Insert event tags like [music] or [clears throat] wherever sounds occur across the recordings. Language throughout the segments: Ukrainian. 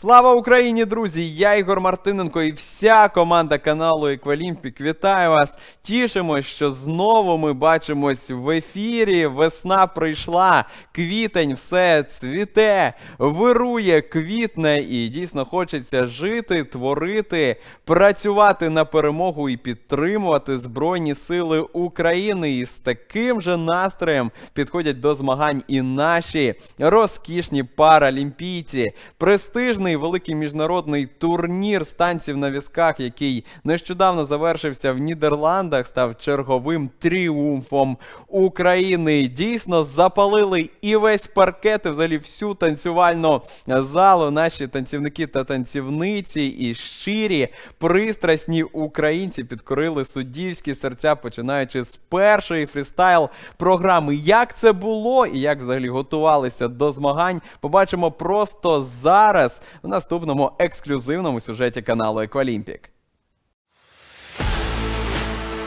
Слава Україні, друзі! Я Ігор Мартиненко і вся команда каналу Еквалімпік. Вітаю вас! Тішимось, що знову ми бачимось в ефірі. Весна прийшла, квітень, все цвіте, вирує, квітне, і дійсно хочеться жити, творити, працювати на перемогу і підтримувати Збройні Сили України. І з таким же настроєм підходять до змагань і наші розкішні паралімпійці. Престижний великий міжнародний турнір з танців на візках, який нещодавно завершився в Нідерландах, став черговим тріумфом України. Дійсно запалили і весь паркет, і взагалі всю танцювальну залу. Наші танцівники та танцівниці і щирі, пристрасні українці підкорили суддівські серця, починаючи з першої фрістайл програми. Як це було і як взагалі готувалися до змагань, побачимо просто зараз в наступному ексклюзивному сюжеті каналу Еквалімпік.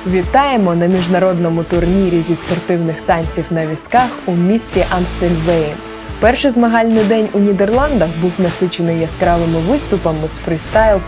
Вітаємо на міжнародному турнірі зі спортивних танців на візках у місті Амстельвейн. Перший змагальний день у Нідерландах був насичений яскравими виступами з фристайл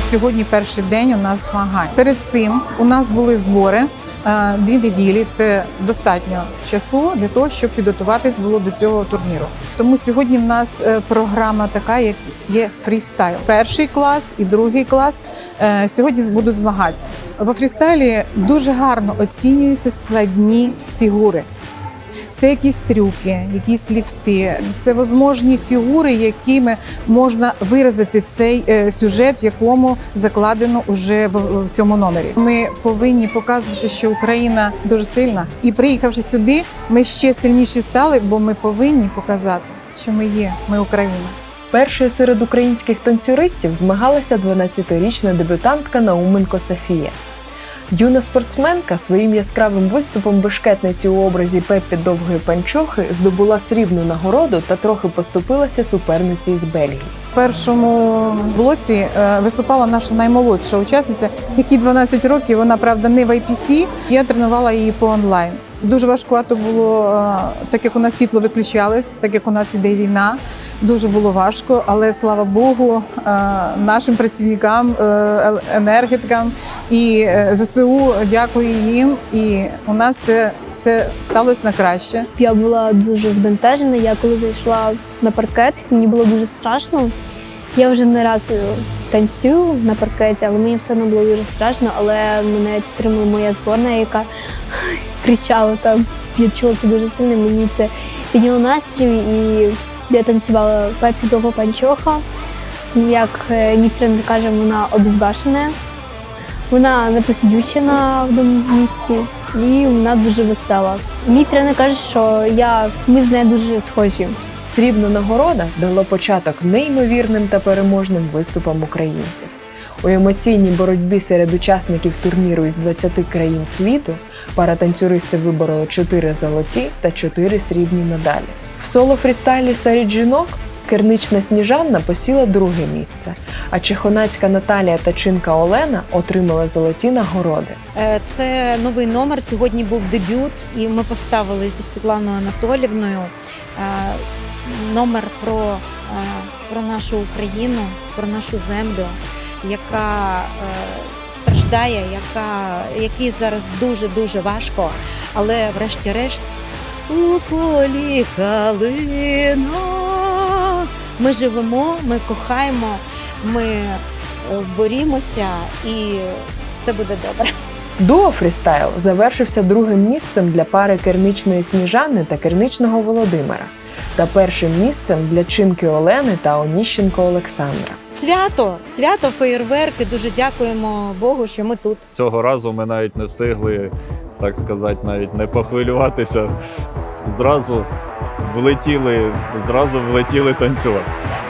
Сьогодні перший день у нас змагань. Перед цим у нас були збори. е, Дві неділі це достатньо часу для того, щоб підготуватись було до цього турніру. Тому сьогодні в нас е, програма така, як є фрістайл. Перший клас і другий клас е, сьогодні будуть змагатися. Во фрістайлі дуже гарно оцінюються складні фігури. Це якісь трюки, якісь ліфти, всевозможні фігури, якими можна виразити цей е, сюжет, в якому закладено уже в, цьому номері. Ми повинні показувати, що Україна дуже сильна, і приїхавши сюди, ми ще сильніші стали, бо ми повинні показати, що ми є, ми Україна. Першою серед українських танцюристів змагалася 12-річна дебютантка Науменко Софія. Юна спортсменка своїм яскравим виступом бешкетниці у образі Пеппі Довгої Панчохи здобула срібну нагороду та трохи поступилася суперниці з Бельгії. В першому блоці е, виступала наша наймолодша учасниця, якій 12 років. Вона правда не в IPC, Я тренувала її по онлайн. Дуже важкувато було, е, так як у нас світло виключалось, так як у нас іде війна. Дуже було важко, але слава Богу, е, нашим працівникам, е, енергетикам і ЗСУ дякую їм. І у нас це все сталося на краще. Я була дуже збентежена. Я коли зайшла на паркет, мені було дуже страшно. Я вже не раз танцюю на паркеті, але мені все одно було дуже страшно. Але мене підтримала моя зборна, яка кричала там. Я чула це дуже сильно. Мені це підняло настрій, і я танцювала пепі довго панчоха. Як е, мій тренер каже, вона обезбашена. Вона не посидюча на одному місці і вона дуже весела. Мій тренер каже, що я ми з нею дуже схожі. Срібна нагорода дала початок неймовірним та переможним виступам українців. У емоційній боротьбі серед учасників турніру із 20 країн світу паратанцюристи вибороли 4 золоті та 4 срібні медалі. В соло фрістайлі серед жінок кернична Сніжанна посіла друге місце, а чехонацька Наталія та чинка Олена отримали золоті нагороди. Е, Це новий номер. Сьогодні був дебют, і ми поставили зі Світланою Анатолівною е, номер про, е, про нашу Україну, про нашу землю, яка е, страждає, яка, який зараз дуже дуже важко, але врешті-решт у полі калина. Ми живемо, ми кохаємо, ми е, борімося і все буде добре. Дуо фрістайл завершився другим місцем для пари керничної Сніжани та керничного Володимира та першим місцем для чинки Олени та Оніщенко Олександра. Свято, свято, феєрверки. Дуже дякуємо Богу, що ми тут. Цього разу ми навіть не встигли, так сказати, навіть не похвилюватися. Зразу влетіли, зразу влетіли танцювати.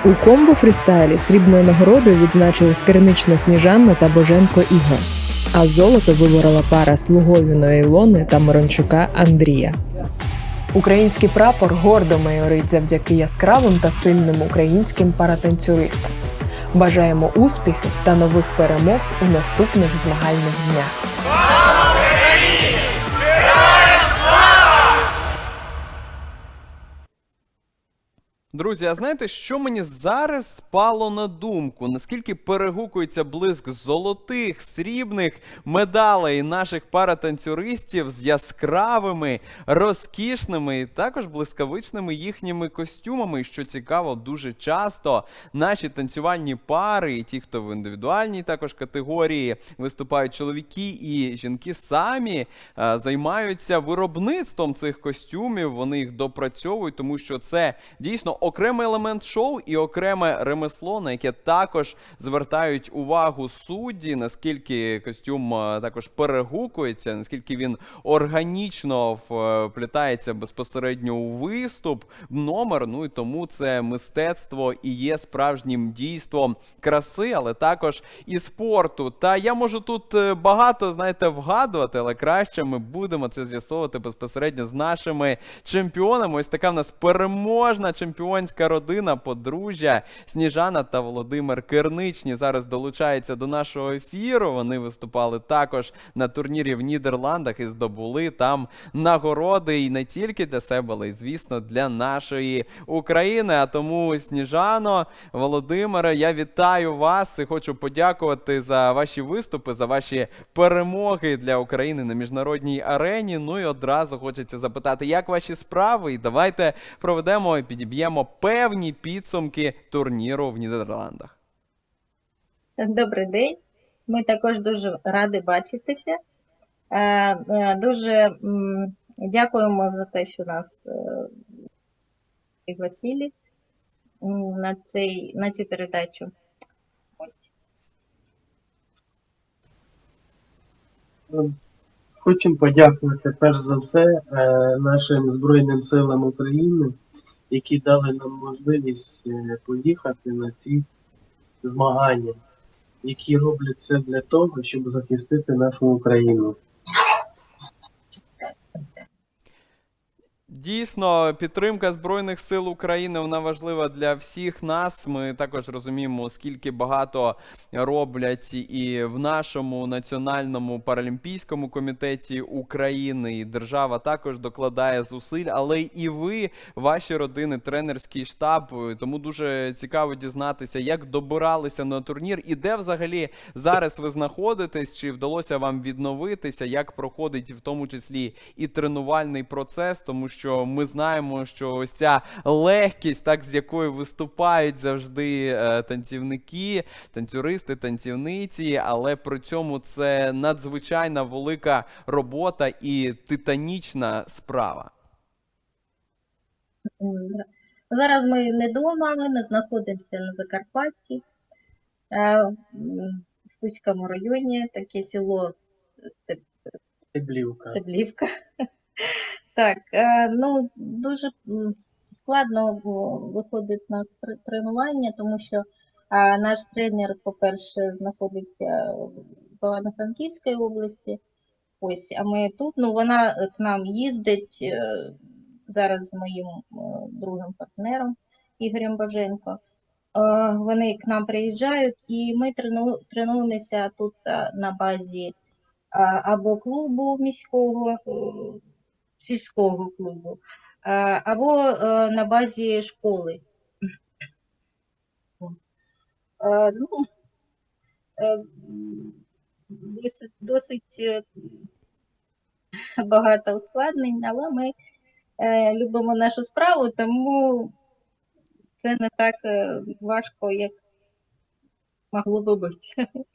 У комбо фрістайлі срібною нагородою відзначились кернична Сніжанна та Боженко Ігор. А золото виборола пара Слуговіної Ілони та Морончука Андрія. Український прапор гордо майорить завдяки яскравим та сильним українським паратанцюристам. Бажаємо успіхів та нових перемог у наступних змагальних днях. Друзі, а знаєте, що мені зараз спало на думку? Наскільки перегукується блиск золотих, срібних медалей наших паратанцюристів з яскравими, розкішними і також блискавичними їхніми костюмами. Що цікаво, дуже часто наші танцювальні пари, і ті, хто в індивідуальній також категорії виступають чоловіки і жінки, самі е, займаються виробництвом цих костюмів. Вони їх допрацьовують, тому що це дійсно окремий елемент шоу і окреме ремесло, на яке також звертають увагу судді, наскільки костюм е, також перегукується, наскільки він органічно вплітається безпосередньо у виступ, в номер. Ну і тому це мистецтво і є справжнім дійством краси, але також і спорту. Та я можу тут е, багато, знаєте, вгадувати, але краще ми будемо це з'ясовувати безпосередньо з нашими чемпіонами. Ось така в нас переможна чемпіонська родина, подружжя Сніжана та Володимир Керничні зараз долучаються до нашого ефіру. Вони виступали також на турнірі в Нідерландах і здобули там нагороди і не тільки для себе, але й звісно для нашої України. А тому, Сніжано, Володимире, я вітаю вас і хочу подякувати за ваші виступи, за ваші перемоги для України на міжнародній арені. Ну і одразу хочеться запитати, як ваші справи? І давайте проведемо і підіб'ємо певні підсумки турніру в Нідерландах. Добрий день. Ми також дуже раді бачитися. Е, е, Дуже дякуємо за те, що нас е, пригласили на, цей, на цю передачу. Хочемо подякувати перш за все нашим Збройним силам України, які дали нам можливість е, поїхати на ці змагання, які роблять все для того, щоб захистити нашу Україну. Дійсно, підтримка Збройних сил України вона важлива для всіх нас. Ми також розуміємо, скільки багато роблять і в нашому національному паралімпійському комітеті України, і держава також докладає зусиль, але і ви, ваші родини, тренерський штаб. Тому дуже цікаво дізнатися, як добиралися на турнір і де взагалі зараз ви знаходитесь, чи вдалося вам відновитися, як проходить в тому числі і тренувальний процес, тому що ми знаємо, що ось ця легкість, так з якою виступають завжди е, танцівники, танцюристи, танцівниці, але при цьому це надзвичайна велика робота і титанічна справа. Зараз ми не вдома, ми не знаходимося на Закарпатті, е, в Хуському районі, таке село Степ- Теблівка. Стеблівка. Так, е, ну дуже складно виходить на тренування, тому що е, наш тренер, по-перше, знаходиться в Івано-Франківській області. Ось, а ми тут. Ну, вона к нам їздить е, зараз з моїм е, другим партнером Ігорем Баженко. Е, Вони к нам приїжджають, і ми тренуємося тут е, на базі або клубу міського, е, сільського клубу, або е, на базі школи. Е, Ну, е, досить, досить е, багато ускладнень, але ми е, любимо нашу справу, тому це не так е, важко, як могло би бути. [laughs]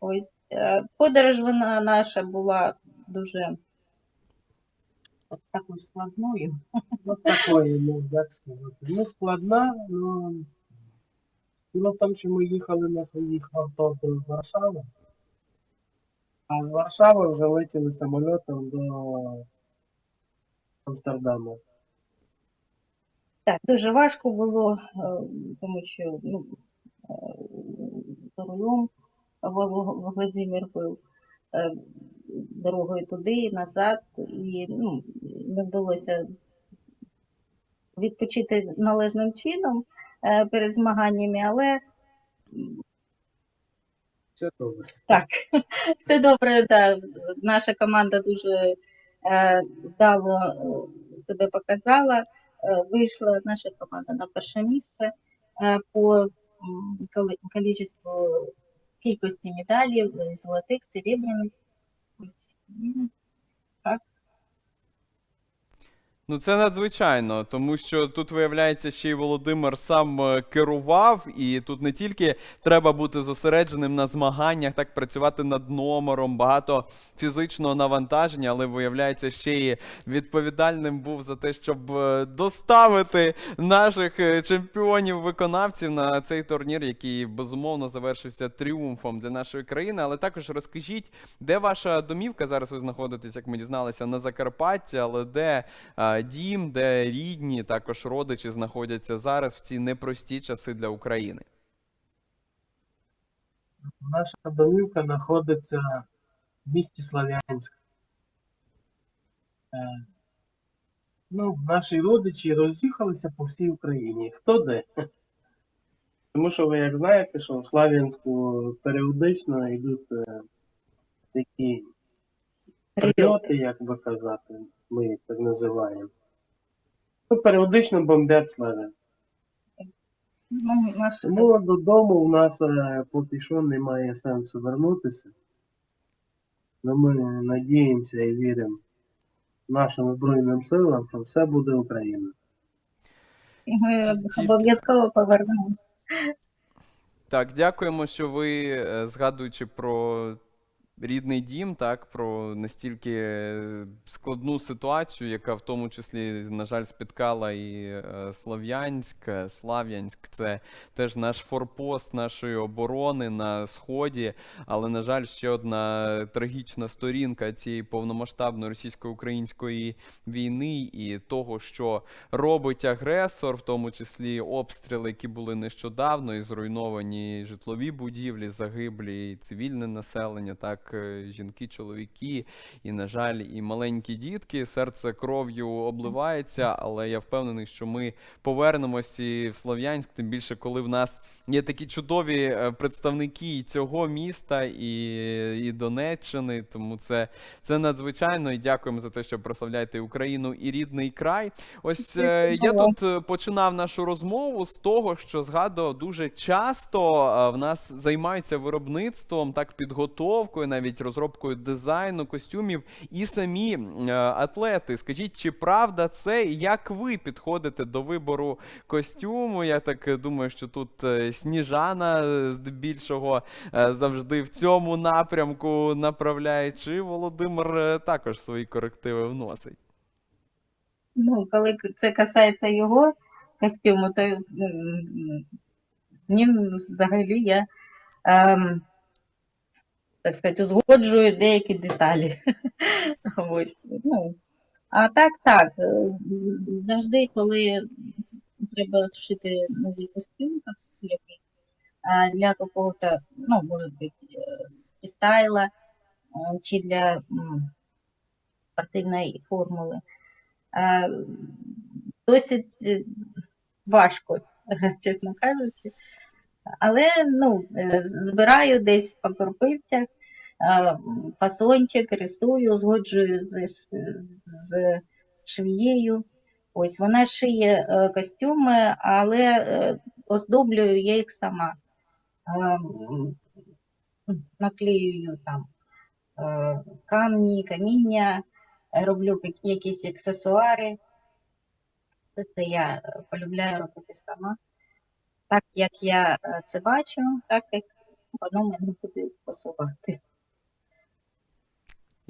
Ось е, подорож вона наша була дуже от такою складною. Такої, ну, як сказати, ну, складна, ну, діло в тому, що ми їхали на своїх авто до Варшави, а з Варшави вже летіли самольотом до Амстердаму. Так, дуже важко було, тому що ну, за рулем Володимир був е, дорогою туди і назад, і ну, не вдалося відпочити належним чином е, перед змаганнями, але Все добре. Так, [laughs] все добре, да. Наша команда дуже е, вдало е, себе показала. Вийшла наша команда на перше місце по кількості медалів, золотих, серебряних. Ось, і Ну, це надзвичайно, тому що тут виявляється, ще й Володимир сам е, керував, і тут не тільки треба бути зосередженим на змаганнях, так працювати над номером, багато фізичного навантаження, але виявляється, ще й відповідальним був за те, щоб е, доставити наших е, чемпіонів-виконавців на цей турнір, який безумовно завершився тріумфом для нашої країни. Але також розкажіть, де ваша домівка? Зараз ви знаходитесь, як ми дізналися, на Закарпатті, але де дім, де рідні, також родичі знаходяться зараз в ці непрості часи для України. Наша домівка знаходиться в місті Слав'янськ. Е, Ну, наші родичі роз'їхалися по всій Україні. Хто де? Тому що ви як знаєте, що в Слав'янську періодично йдуть е, такі прильоти, як би казати, ми їх так називаємо. Ну, періодично бомблять Слав'янськ. ну, наш Тому додому в нас е, поки що немає сенсу вернутися. Но ми надіємося і віримо нашим Збройним силам, що все буде Україна. і ми обов'язково повернемося. Так, дякуємо, що ви, е, згадуючи про рідний дім, так, про настільки е, складну ситуацію, яка в тому числі, на жаль, спіткала і е, Слов'янськ, е, Слав'янськ, це теж наш форпост нашої оборони на сході. Але, на жаль, ще одна трагічна сторінка цієї повномасштабної російсько-української війни і того, що робить агресор, в тому числі обстріли, які були нещодавно, і зруйновані житлові будівлі, загиблі, і цивільне населення, так, е, жінки, чоловіки, і, на жаль, і маленькі дітки. Серце кров'ю обливається, але я впевнений, що ми повернемось і в Слов'янськ, тим більше, коли в нас є такі чудові е, представники і цього міста, і, і Донеччини. Тому це, це надзвичайно. І дякуємо за те, що прославляєте Україну і рідний край. Ось е, я тут починав нашу розмову з того, що згадував дуже часто в нас займаються виробництвом, так підготовкою, навіть розробкою дизайну костюмів і самі е, атлети. Скажіть, чи правда це? І Як ви підходите до вибору костюму? Я так е, думаю, що тут е, Сніжана здебільшого завжди в цьому напрямку направляє. Чи Володимир також свої корективи вносить? Ну, коли це касається його костюму, то з ним взагалі я, ем, так сказати, узгоджую деякі деталі. [laughs] Ось. Ну, а так, так. е, Завжди, коли треба шити новий костюм, для какого-то, ну, може бути, фрістайла, е, чи для спортивної формули. Е, досить е, важко, [laughs] чесно кажучи. Але ну, е, збираю десь по крупицях, е, фасончик, рисую, згоджую з, з, з швією. Ось вона шиє е, костюми, але оздоблюю я їх сама. Наклеюю там камні, каміння, роблю якісь аксесуари. Це я полюбляю робити сама. Так як я е, це бачу, так як воно мене буде пасувати.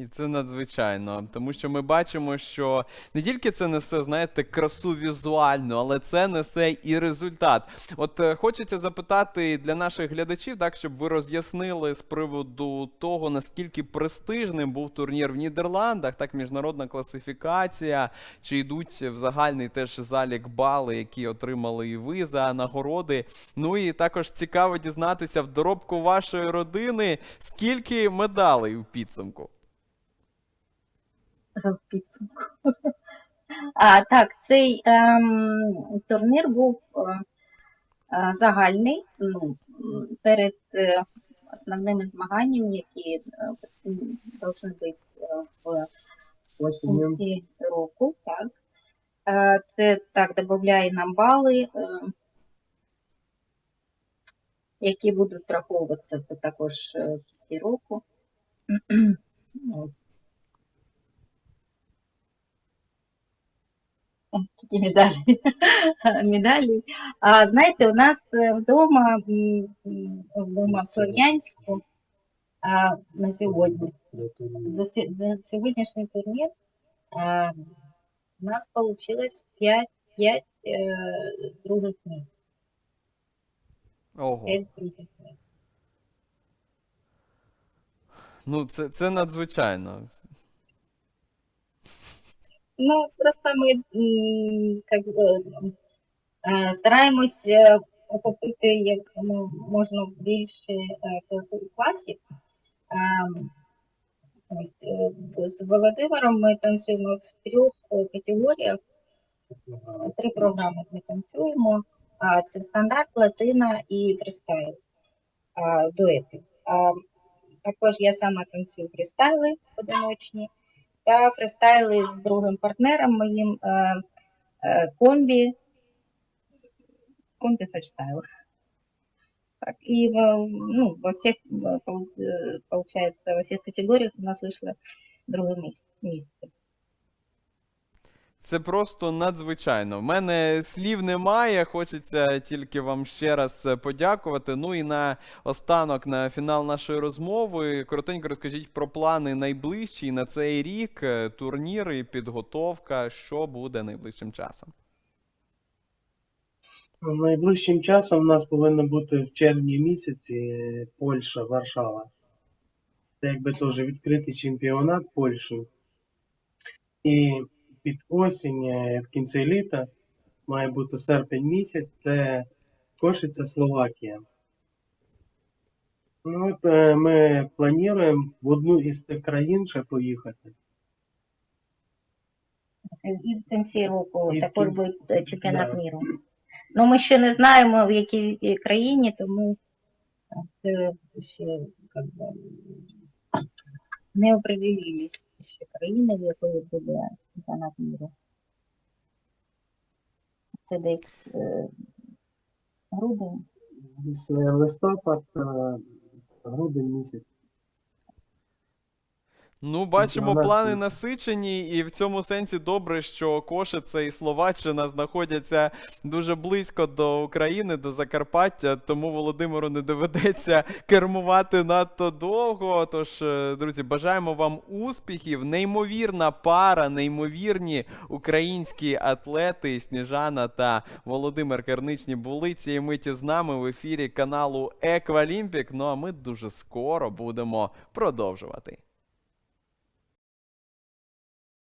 І це надзвичайно, тому що ми бачимо, що не тільки це несе, знаєте, красу візуальну, але це несе і результат. От е, хочеться запитати для наших глядачів, так щоб ви роз'яснили з приводу того, наскільки престижним був турнір в Нідерландах, так міжнародна класифікація, чи йдуть в загальний теж залік бали, які отримали і ви за нагороди. Ну і також цікаво дізнатися в доробку вашої родини, скільки медалей у підсумку. В підсумку. А, так, цей ем, турнір був е, е, загальний. Ну, перед е, основними змаганнями, які е, повинні бути е, в кінці року, так. Е, Це так додає нам бали, е, які будуть враховуватися також е, в кінці року. [clears throat] Ось. Такі медалі. [laughs] медалі. А знаєте, у нас е, вдома, вдома в Слов'янську на сьогодні за, за сьогоднішній турнір а, у нас вийшло 5, 5 е, других місць. Ого. 5 других місць. Ну, це, це надзвичайно. Ну, просто ми как, е, стараємось е, охопити як можна більше е, класів. Ось, з Володимиром ми танцюємо в трьох категоріях. Три програми ми танцюємо. Це стандарт, латина і фристайл. Дуети. Також я сама танцюю фристайли одиночні та фристайли з другим партнером моїм е, е, комбі. Комбі фристайл. Так, и во, ну, во всех, э, пол- э, получается, во всех категориях у нас вышло другое мес- место. Це просто надзвичайно. В мене слів немає. Хочеться тільки вам ще раз е, подякувати. Ну і на останок, на фінал нашої розмови, коротенько розкажіть про плани найближчі на цей рік, е, турніри, підготовка, що буде найближчим часом. Найближчим часом у нас повинно бути в червні місяці е, Польща, Варшава. Це якби теж відкритий чемпіонат Польщі. І під осінь, е, в кінці літа, має бути серпень місяць, це Кошиця, Словакія. Ну, от е, ми плануємо в одну із тих країн ще поїхати. І в кінці року І також кін- буде е, чемпіонат Да. міру. Ну, ми ще не знаємо, в якій е, країні, тому це ще не определились ще країни, в якої буде чемпіонат міру. Це десь е, грудень. Десь листопад, грудень місяць. Ну, бачимо, плани насичені, і в цьому сенсі добре, що Кошице і Словаччина знаходяться дуже близько до України, до Закарпаття, тому Володимиру не доведеться [laughs] кермувати надто довго. Тож, е, друзі, бажаємо вам успіхів. Неймовірна пара, неймовірні українські атлети Сніжана та Володимир Керничні були цієї миті з нами в ефірі каналу Еквалімпік. Ну а ми дуже скоро будемо продовжувати.